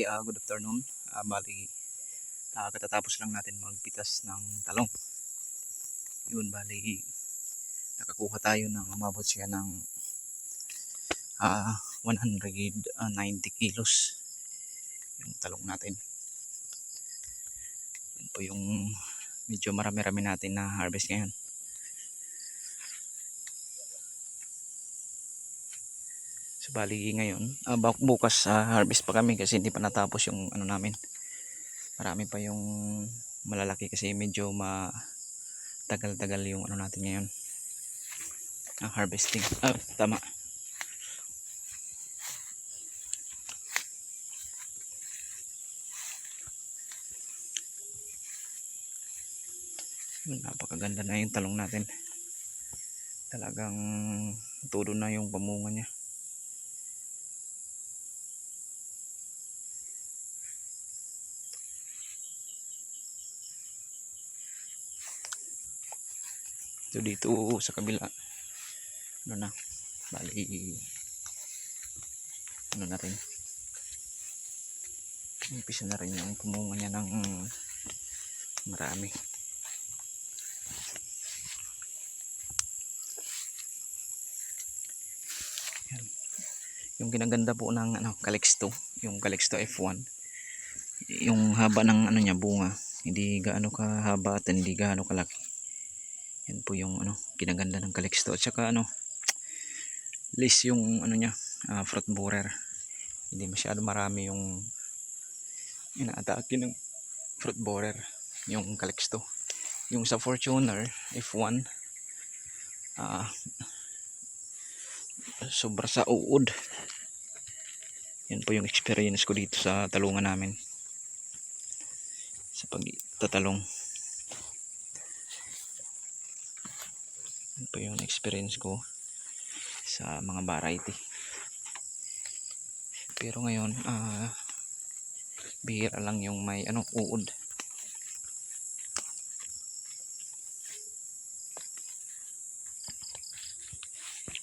bali, ah, good afternoon. Ah, bali, ah, katatapos lang natin magpitas ng talong. Yun, bali, nakakuha tayo ng umabot siya ng ah, 190 kilos yung talong natin. Yan po yung medyo marami-rami natin na harvest ngayon. Bali ngayon, bak- bukas sa harvest pa kami kasi hindi pa natapos yung ano namin. Marami pa yung malalaki kasi medyo matagal-tagal yung ano natin ngayon. Ang harvesting. Ah, tama. Yun, napakaganda na yung talong natin. Talagang tulo na yung pamunga niya. So dito sa kabila. Ano na? Bali ano na rin? Umpisa na rin yung pumunga niya ng marami. Yan. yung ginaganda po ng ano, Calixto yung Calixto F1 yung haba ng ano niya bunga. Hindi gaano kahaba at hindi gaano kalaki yan po yung ano, kinaganda ng Calixto. At saka ano, list yung ano niya, ah, fruit borer. Hindi masyado marami yung inaatake ng fruit borer, yung Calixto. Yung sa Fortuner F1, ah, sobra sa uod. Yan po yung experience ko dito sa talungan namin. Sa pagtatalong. Yan po yung experience ko sa mga variety. Pero ngayon, ah bihira lang yung may ano, uod.